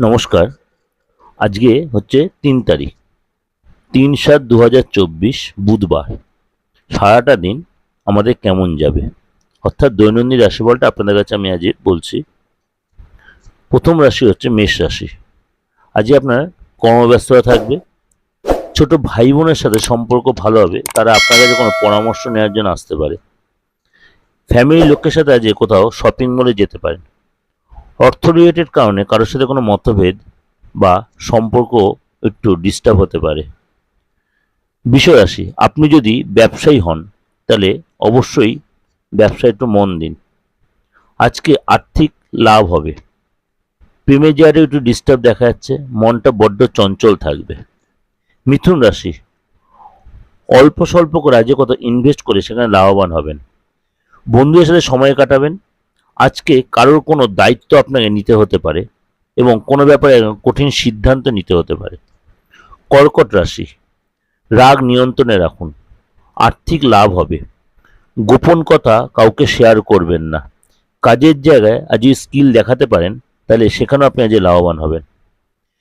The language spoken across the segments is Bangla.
নমস্কার। আজকে হচ্ছে তিন তারিখ। তিন সাত দু হাজার চব্বিশ বুধবার। সারাটা দিন আমাদের কেমন যাবে? অর্থাৎ দৈনন্দিন রাশিফলটা আপনাদের কাছে আমি আজ বলছি। প্রথম রাশি হচ্ছে মেষ রাশি। আজকে আপনার কর্মব্যস্ততা থাকবে। ছোট ভাই বোনের সাথে সম্পর্ক ভালো হবে। তারা আপনার কাছে কোনো পরামর্শ নেওয়ার জন্য আসতে পারে। ফ্যামিলির লোকের সাথে আজকে কোথাও শপিং মলে যেতে পারেন। অর্থ রিলেটেড কারণে কারোর সাথে কোনো মতভেদ বা সম্পর্ক একটু ডিস্টার্ব হতে পারে। বিষয় আসি, আপনি যদি ব্যবসায়ী হন, তাহলে অবশ্যই ব্যবসায় একটু মন দিন। আজকে আর্থিক লাভ হবে। প্রেমের জায়গাটা একটু ডিস্টার্ব দেখা যাচ্ছে, মনটা বড্ড চঞ্চল থাকবে। মিথুন রাশি, অল্প স্বল্প করে আজকে কত ইনভেস্ট করে সেখানে লাভবান হবেন। বন্ধুদের সাথে সময় কাটাবেন আজকে কারোর কোনো দায়িত্ব আপনাকে নিতে হতে পারে এবং কোনো ব্যাপারে কঠিন সিদ্ধান্ত নিতে হতে পারে। কর্কট রাশি, রাগ নিয়ন্ত্রণে রাখুন, আর্থিক লাভ হবে। গোপন কথা কাউকে শেয়ার করবেন না। কাজের জায়গায় আজ যদি স্কিল দেখাতে পারেন, তাহলে সেখানেও আপনি আজ লাভবান হবেন।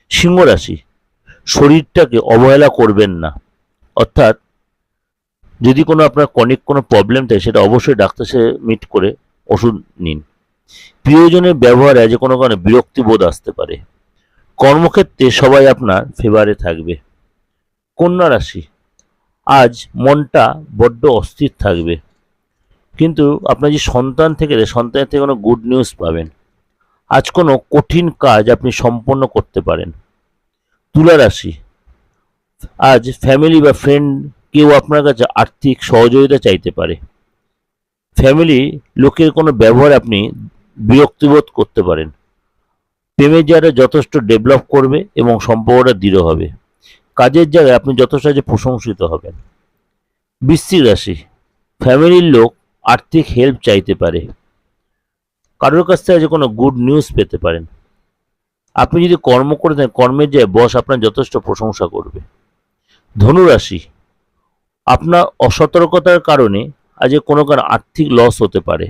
সিংহ রাশি, শরীরটাকে অবহেলা করবেন না। অর্থাৎ যদি কোনো আপনার কনিক কোনো প্রবলেম থাকে, সেটা অবশ্যই ডাক্তার সাথে মিট করে ওষুধ নিন। প্রিয়জনের ব্যবহারে আজ কোনো কারণে বিরক্তিবোধ আসতে পারে। কর্মক্ষেত্রে সবাই আপনার ফেভারে থাকবে। কন্যা রাশি, আজ মনটা বড্ড অস্থির থাকবে। কিন্তু আপনার যে সন্তান থেকে সন্তানের থেকে কোনো গুড নিউজ পাবেন। আজ কোনো কঠিন কাজ আপনি সম্পন্ন করতে পারেন। তুলা রাশি, আজ ফ্যামিলি বা ফ্রেন্ড কেউ আপনার কাছে আর্থিক সহযোগিতা চাইতে পারে। ফ্যামিলি লোকের কোনো ব্যবহার আপনি বিরক্তিবোধ করতে পারেন। প্রেমের জায়গাটা যথেষ্ট ডেভেলপ করবে এবং সম্পর্কটা দৃঢ় হবে। কাজের জায়গায় আপনি যথেষ্ট যে প্রশংসিত হবেন। বৃশ্চিক রাশি, ফ্যামিলির লোক আর্থিক হেল্প চাইতে পারে। কারোর কাছ থেকে আজ কোনো গুড নিউজ পেতে পারেন। আপনি যদি কর্ম করে দেন, কর্মের জায়গায় বস আপনার যথেষ্ট প্রশংসা করবে। ধনুরাশি, আপনার অসতর্কতার কারণে আজ কোনো কারণ আর্থিক লস হতে পারে।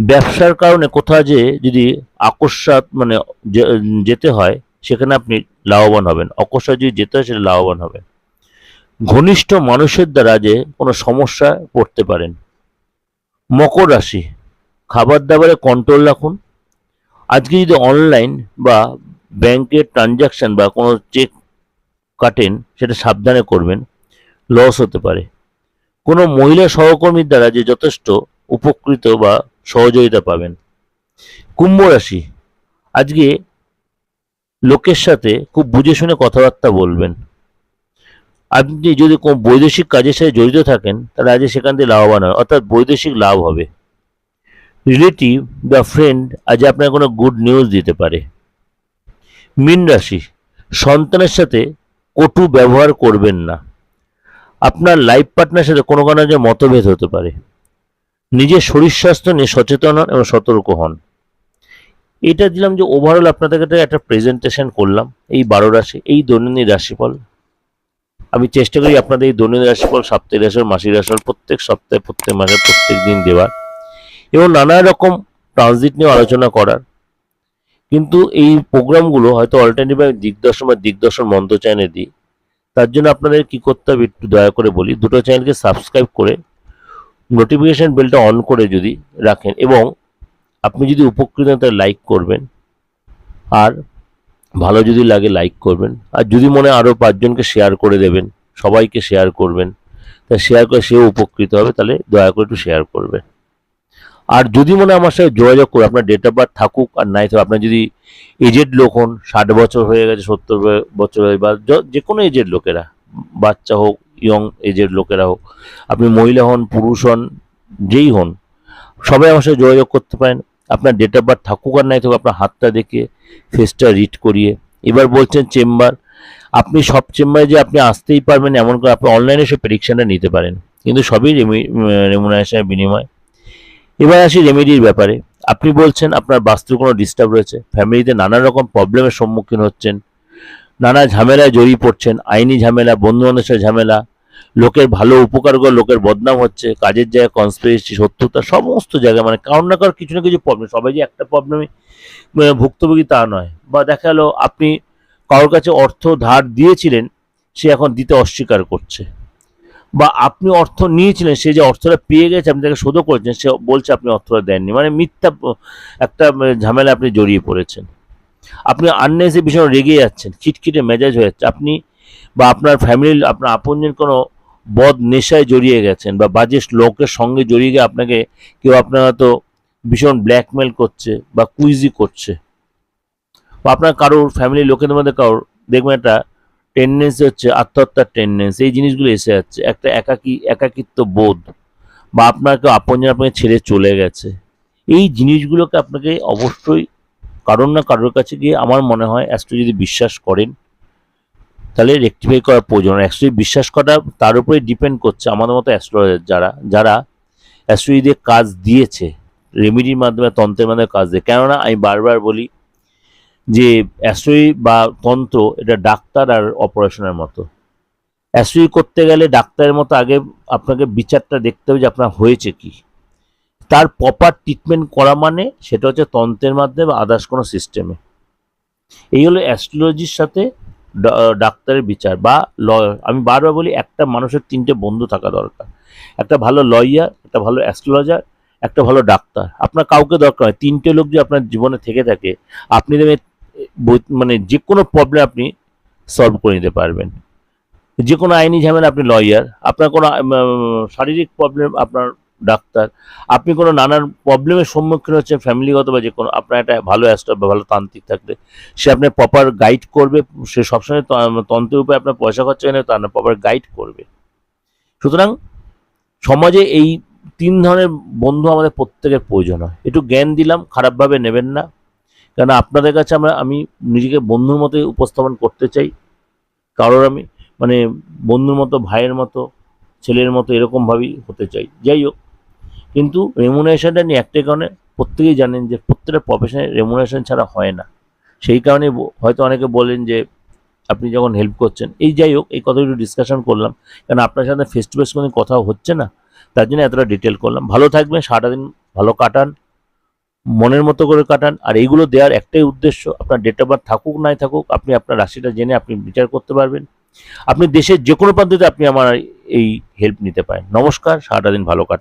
ব্যবসার কারণে কোথাও যে যদি আকস্মাত মানে যেতে হয়, সেখানে আপনি লাভবান হবেন। অকস্মাত যদি যেতে হয়, সেটা লাভবান হবেন। ঘনিষ্ঠ মানুষের দ্বারা যে কোনো সমস্যা পড়তে পারেন। মকর রাশি, খাবার দাবারে কন্ট্রোল রাখুন। আজকে যদি অনলাইন বা ব্যাংকের ট্রানজাকশন বা কোনো চেক কাটেন, সেটা সাবধানে করবেন। লস হতে পারে। কোনো মহিলা সহকর্মীর দ্বারা যে যথেষ্ট উপকৃত বা সহযোগিতা পাবেন। কুম্ভ রাশি, আজকে লোকের সাথে খুব বুঝে শুনে কথাবার্তা বলবেন। আপনি যদি কোনো বৈদেশিক কাজের সাথে জড়িত থাকেন, তাহলে আজ সেখান থেকে লাভবান হয় অর্থাৎ বৈদেশিক লাভ হবে। রিলেটিভ বা ফ্রেন্ড আজ আপনার কোনো গুড নিউজ দিতে পারে। মীন রাশি, সন্তানের সাথে কটু ব্যবহার করবেন না। আপনার লাইফ পার্টনারের সাথে কোনো কারণে মতভেদ হতে পারে। নিজের শরীর স্বাস্থ্য নিয়ে সচেতন হন এবং সতর্ক হন। এটা দিলাম যে ওভারঅল আপনাদের কাছে একটা প্রেজেন্টেশন করলাম, এই বারো রাশি, এই দৈনন্দিন রাশিফল। আমি চেষ্টা করি আপনাদের এই দৈনন্দিন রাশিফল সাপ্তাহিক রাশিফল মাসিক রাশিফল প্রত্যেক সপ্তাহে, প্রত্যেক মাসে, প্রত্যেক দিন দেওয়ার এবং নানা রকম ট্রানজিট নিয়ে আলোচনা করার। কিন্তু এই প্রোগ্রামগুলো হয়তো অল্টারনেটিভ দিগদর্শন বা দিগদর্শন মন্ত্র চ্যানেলে দিই তার জন্য আপনাদের কি করতে হবে একটু দয়া করে বলি। দুটো চ্যানেলকে সাবস্ক্রাইব করে নোটিফিকেশান বেলটা অন করে যদি রাখেন এবং আপনি যদি উপকৃত হন তাহলে লাইক করবেন। আর ভালো যদি লাগে লাইক করবেন। আর যদি মনে আরও পাঁচজনকে শেয়ার করে দেবেন, সবাইকে শেয়ার করবেন, তা শেয়ার করে সেও উপকৃত হবে, তাহলে দয়া করে একটু শেয়ার করবেন। আর যদি মনে আমার সাথে যোগাযোগ করে, আপনার ডেট অফ বার্থ থাকুক আর নাই থাকুক আপনার যদি এজেড লোক হন, ষাট বছর হয়ে গেছে, সত্তর বছর হয়ে বা যে কোনো এজেড লোকেরা, বাচ্চা হোক ইয়ং এজের লোকেরা হোক, আপনি মহিলা হন, পুরুষ হন, যেই হন, সবাই আমার সাথে যোগাযোগ করতে পারেন। আপনার ডেট অফ বার্থ থাকুক আর নাই থাকুক, আপনার হাতটা দেখে ফেসটা রিড করিয়ে। এবার বলছেন চেম্বার, আপনি সব চেম্বারে যে আপনি আসতেই পারবেন, এমন করে আপনি অনলাইনে সে প্রেডিকশনটা নিতে পারেন। কিন্তু সবই রেমি রেমুনারেশনের বিনিময়। এবার আসি রেমেডির ব্যাপারে। আপনি বলছেন আপনার বাস্তু কোনো ডিস্টার্ব রয়েছে। ফ্যামিলিতে নানা রকম প্রবলেমের সম্মুখীন হচ্ছেন। নানা ঝামেলায় জড়িয়ে পড়ছেন। আইনি ঝামেলা বন্ধু বান্ধবের ঝামেলা, লোকের ভালো উপকার করে লোকের বদনাম হচ্ছে, কাজের জায়গায় কনস্পিরেসি সত্যতা সমস্ত জায়গায় মানে কারোর না কারোর কিছু না কিছু প্রবলেম সবাই যে একটা প্রবলেমে ভুক্তভোগী তা নয়। বা দেখা গেলো আপনি কারোর কাছে অর্থ ধার দিয়েছিলেন, সে এখন দিতে অস্বীকার করছে। বা আপনি অর্থ নিয়েছিলেন, সে যে অর্থটা পেয়ে গেছে, আপনি তাকে শোধও করেছেন, সে বলছে আপনি অর্থটা দেননি। মানে মিথ্যা একটা ঝামেলা আপনি জড়িয়ে পড়েছেন। আপনি আননেসে ভীষণ রেগে যাচ্ছেন, খিটখিটে মেজাজ হয়ে যাচ্ছে। আপনি বা আপনার ফ্যামিলির আপনার আপনজন কোনো বদ নেশায় জড়িয়ে গেছেন বা বাজে লোকের সঙ্গে জড়িয়ে গিয়ে আপনাকে কেউ আপনার হয়তো ভীষণ ব্ল্যাকমেল করছে বা কুইজি করছে। বা আপনার কারোর ফ্যামিলির লোকেদের মধ্যে কারোর, দেখবেন একটা টেন্ডেন্সি হচ্ছে আত্মহত্যার টেন্ডেন্সি এই জিনিসগুলো এসে যাচ্ছে। একটা একাকী, একাকিত্ব বোধ বা আপনার কেউ আপনজন আপনাকে ছেড়ে চলে গেছে। এই জিনিসগুলোকে আপনাকে অবশ্যই কারোর না কারোর কাছে গিয়ে আমার মনে হয় অ্যাস্ট্রো যদি বিশ্বাস করেন, তাহলে রেকটিফাই করা প্রয়োজন অ্যাস্ট্রো বিশ্বাস করা, তার উপরে ডিপেন্ড করছে আমাদের মতো অ্যাস্ট্রোলজার যারা যারা অ্যাস্ট্রো দিয়ে কাজ দিয়েছে রেমিডির মাধ্যমে, তন্ত্রের মাধ্যমে কাজ দেয়। কেননা আমি বারবার বলি যে অ্যাস্ট্রোই বা তন্ত্র, এটা ডাক্তার আর অপারেশনের মতো। অ্যাস্ট্রোই করতে গেলে ডাক্তারের মতো আগে আপনাকে বিচারটা দেখতে হবে যে আপনার হয়েছে কি। তার প্রপার ট্রিটমেন্ট করা মানে সেটা হচ্ছে তন্ত্রের মাধ্যমে বা আদার্স কোনো সিস্টেমে এই হলো অ্যাস্ট্রোলজির সাথে ডাক্তারের বিচার বা লয়ার আমি বারবার বলি, একটা মানুষের তিনটে বন্ধু থাকা দরকার। একটা ভালো লয়ার একটা ভালো অ্যাস্ট্রোলজার একটা ভালো ডাক্তার। আপনার কাউকে দরকার হয় তিনটে লোক যদি আপনার জীবনে থেকে থাকে, আপনি দেখবেন মানে যে কোনো প্রবলেম আপনি সলভ করে নিতে পারবেন। যে কোনো আইনি ঝামেলা, আপনি লয়ার আপনার কোনো শারীরিক প্রবলেম আপনার ডাক্তার, আপনি কোনো নানান প্রবলেমের সম্মুখীন হচ্ছেন ফ্যামিলিগত বা যে কোনো আপনার একটা ভালো অ্যাস্ট্রো বা ভালো তান্ত্রিক থাকলে, সে আপনার প্রপার গাইড করবে, সে সবসময় তন্ত্রের উপরে আপনার পয়সা খরচা করে তার প্রপার গাইড করবে। সুতরাং সমাজে এই তিন ধরনের বন্ধু আমাদের প্রত্যেকের প্রয়োজন হয়। একটু জ্ঞান দিলাম, খারাপভাবে নেবেন না। কারণ আপনাদের কাছে আমরা, আমি নিজেকে বন্ধুর মতোই উপস্থাপন করতে চাই। কারোর আমি মানে বন্ধুর মতো, ভাইয়ের মতো, ছেলের মতো এরকমভাবেই হতে চাই। যাই হোক, কিন্তু রেমুনারেশনটা নিয়ে একটাই কারণে প্রত্যেকেই জানেন যে প্রত্যেকটা প্রফেশনে রেমুনারেশন ছাড়া হয় না। সেই কারণে হয়তো অনেকে বলেন যে আপনি যখন হেল্প করছেন, এই যাই হোক, এই কথা একটু ডিসকাশন করলাম। কারণ আপনার সাথে ফেস টু ফেস কোনো কথা হচ্ছে না? তার জন্য এতটা ডিটেল করলাম। ভালো থাকবেন সারাটা দিন ভালো কাটান। মনের মতো করে কাটান, আর এইগুলো দেওয়ার একটাই উদ্দেশ্য, আপনার ডেট অফ বার্থ থাকুক, নাই থাকুক, আপনি আপনার রাশিটা জেনে আপনি বিচার করতে পারবেন। আপনি দেশের যে কোনো প্রান্তে আপনি আমার এই হেল্প নিতে পারেন। নমস্কার, সারাটা দিন ভালো কাটান।